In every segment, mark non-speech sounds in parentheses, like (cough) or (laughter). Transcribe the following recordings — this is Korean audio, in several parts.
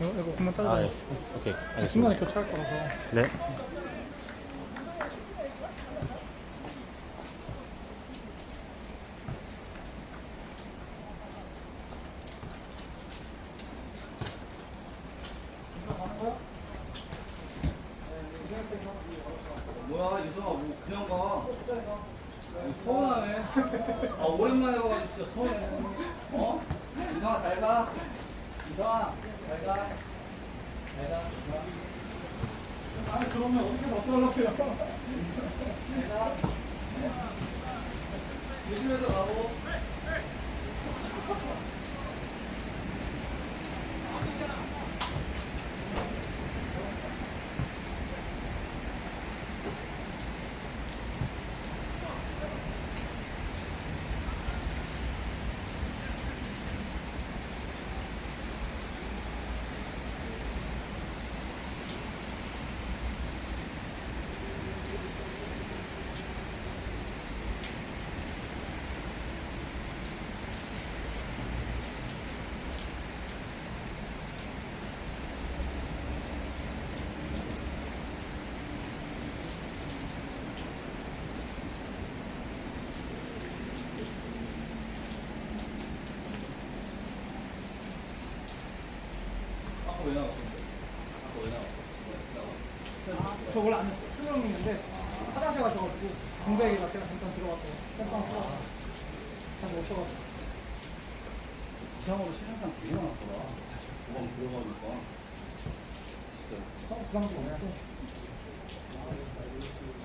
이거, 이거 한번 아, 따라다 예. 주 오케이. 알겠습니다. 순간에 교체할 거라서 네. 뭐야 유성아 뭐 그냥 가 서운하네 (laughs) 아 오랜만에 와가지고 진짜 서운해 어? 유성아 잘가 잘가 아니 그러면 어떻게 어떡하려고요? 잘가 조심해서 가고 저 원래 안 했어요 수영했는데 화장실 가셔가지고 공백이가 제가 잠깐 들어가서 땜빵 쓰다가 다시 오셔가지고. 이상으로 시간상 되게 많았더라 도망 들어가니까. 진짜. 어, 부담도 없고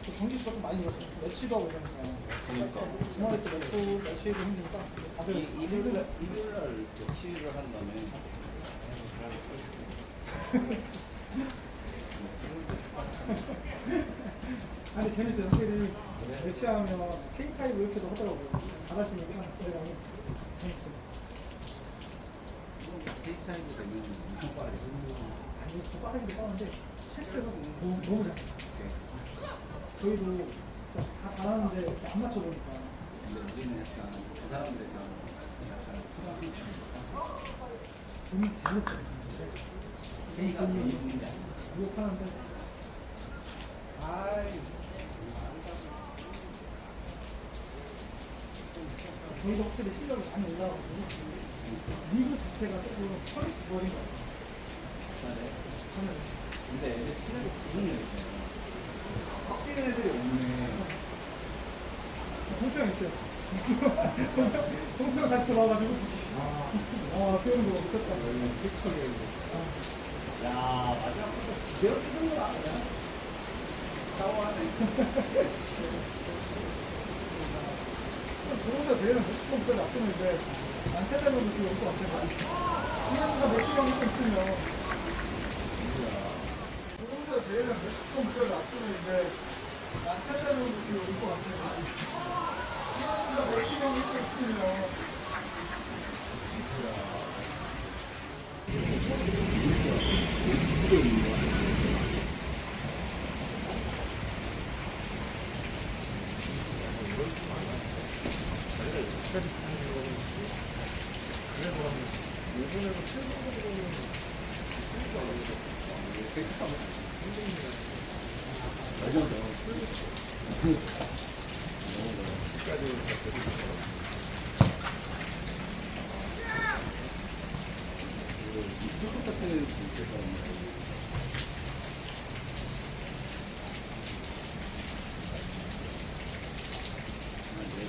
또 전기수가 좀 많이 늘었어요. 매치도 하고 이러니까. 그러니까. 주말에 또 매치, 매치도 힘드니까 다들 이- 일요일 날 일요일 날 며칠을 한 다음에 (laughs) (laughs) 아니 재밌어요. 확실히 매치하면 K5 이렇게도 하더라고요. 잘하시니까 그래가지고 재밌어요. 테이크타임도 되면 엄청 빠르게 아니 좀 빠르기도 빠른데 패스가 너무, 너무 잘해요. 저희도 다 잘하는데 이렇게 안 맞춰보니까. 근데 우리는 약간 그 사람들이 약간 돈이 대놓고 K가 돈이 있는 게 아니야? 유혹하는데 아이 저희도 확실히 실력이 많이 올라가가지고 리그 자체가 조금 퀄리티 버린 것 같아요. 저는. 근데 애들 부르는 애 있잖아요. 섞이는 애들이 없네. 동태형 있어요. (laughs) 동태형 같이 들어와가지고. 아. 표현도 못했다. 야 마지막 부터 지대로 뛰는 거 아니야? 좋은데 대회는 50%까지 앞서는데 난 세대로 느끼고 올것 같아요 이현수가 몇십 명 있으면 좋은데 대회는 50%까지 앞서는데 난 세대로 느끼고 올것 같아요 이현수가 몇십 명 있으면 똑같은 진짜 네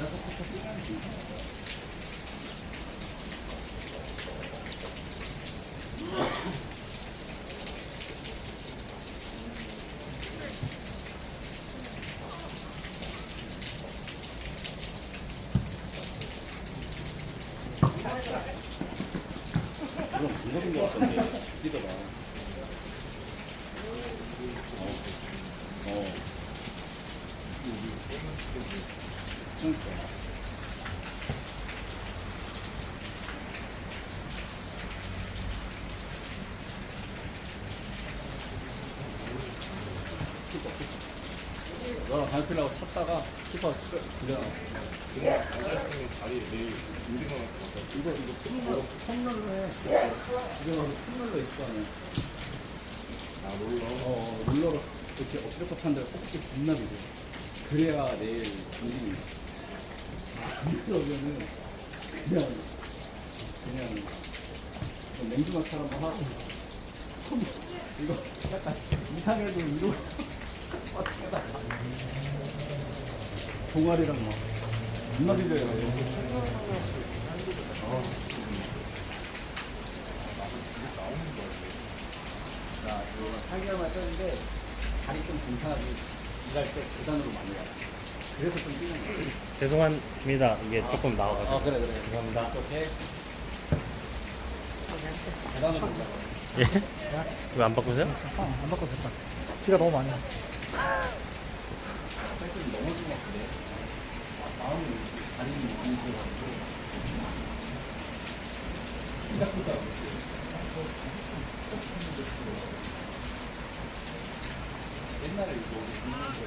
다섯 포터 뛰면 괜찮아 그럼 무섭은 것 같던데 뛰더라 어. 어. 그러니까. 너랑 발표라고 쳤다가 키퍼 그냥 이거 이거 홈런 홈런로 해. 이거 홈런로 있어. 거는. 아, 롤러? 어, 롤러로 이렇게 엎드려한 데를 꼭 이렇게 분납이 돼. 그래야 내일 당진이. 안 그러면은 그냥, 그냥, 좀 냉주마처럼 하고. 손, 이거 약간 이상해도 이러고. 동아리랑 막. 분납이 돼요. 나 이거 8개월만 썼는데 다리 좀 괜찮아지고 일할 때 계단으로 많이 가. 그래서 좀 뛰는 거야. 죄송합니다. 이게 조금 나와가지고. 아 그래 그래. 감사합니다. 이렇게 계단으로 못 가. 예? 왜안 바꾸세요? 안 바꿔도 될 것 같아. 비가 너무 많이 와. 사실 넘어지고 막 그래. 아, 마음이 다리는 못 움직여가지고. 생각보다 옛날에 이거 있는데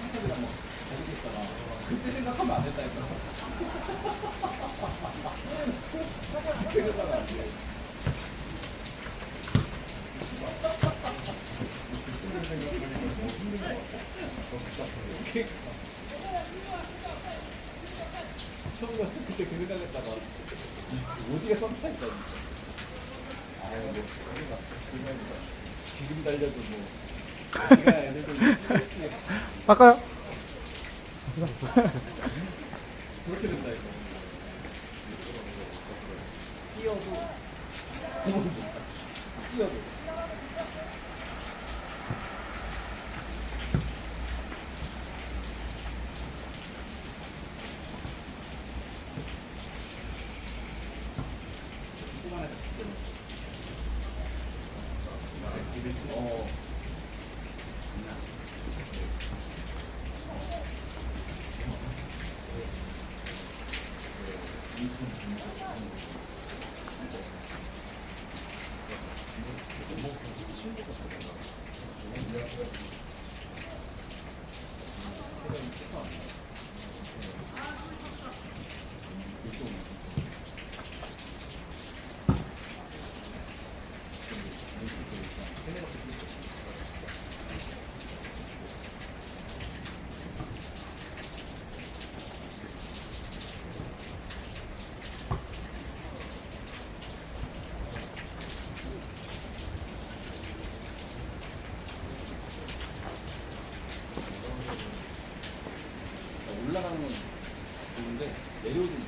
한국이랑 막 거기 있다가 그때 생각하면 안안 돼. 처음 봤을 때 그 생각했다가 오지게 썸타 있다 아 지금 달려도 뭐 바꿔요? 그렇게 된다 이거 뛰어도 뛰어도 올라가는 건 좋은데 내려오지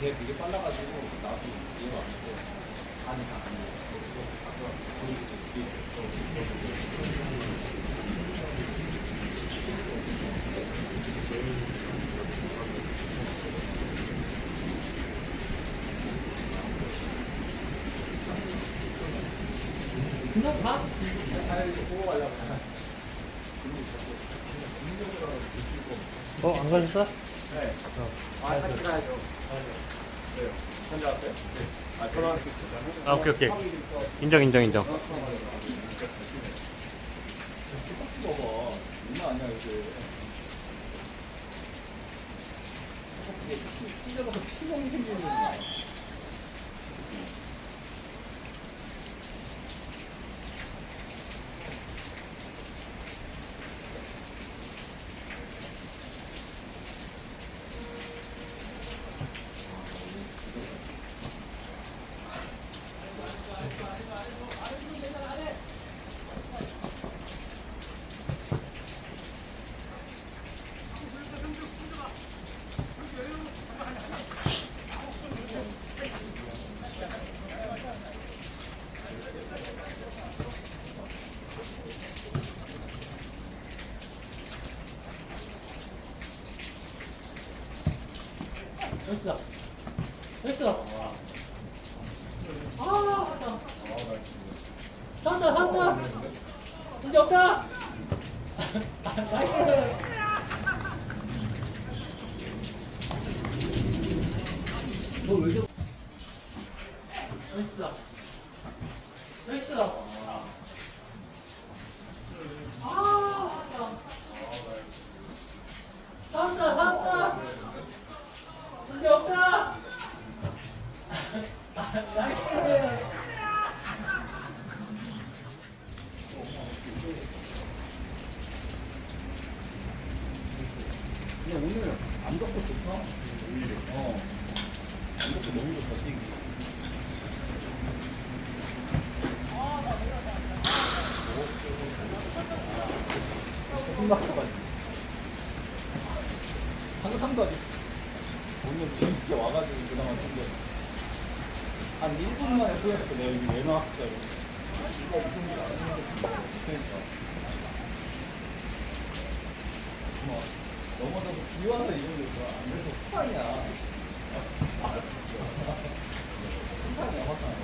걔 되게 빨라가지고 나도 이해가 안 돼. 안에 다안 돼. 어, 안 걸렸어? 네. 아, 같이 가야죠. 왜요? 혼자 왔어요? 네. 아, 저랑 아, 오케이, 오케이. 인정, 인정, 인정. 먹어. 장난 아니야. 이게 피- 피멍이 생기는 (laughs) 나이스. 나이스. 아, 살았다, 살았다. 문제 없다. 나이스. 근데 오늘 안 덥고 좋다. 오히려. 어. 안 덥고 너무 좋다, 뛰기. 숨막혀가지고. 항상도 아직. 오늘 진짜 와가지고 그나마 좀한 1분 만에 후회했어. 내가 여기 왜 아는 그러니까. 뭐, 넘어져서 비 와서 이런 게 좋아. 안 그래서 후반이야. 후반이야, 화상.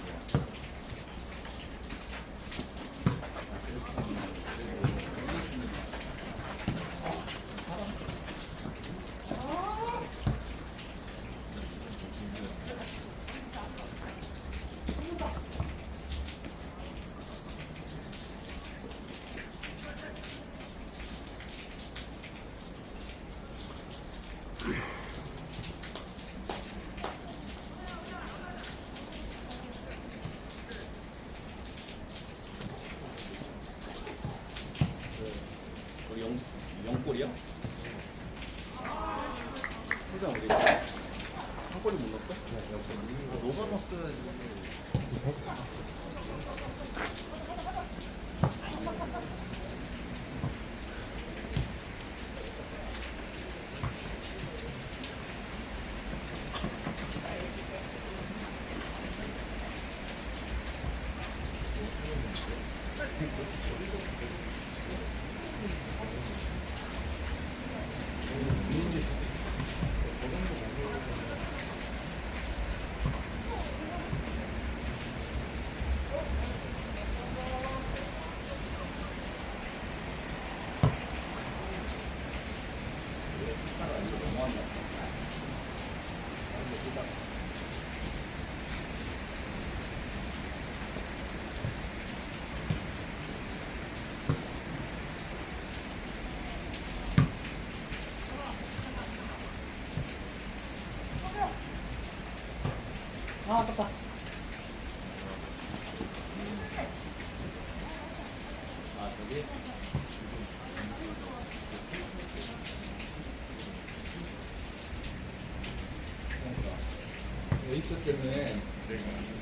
골이야? 회장 어디 있어? 한 골이 못 넣었어? 네, 노가 넣었어야 아, 아깝다. 아, 저기? 에이스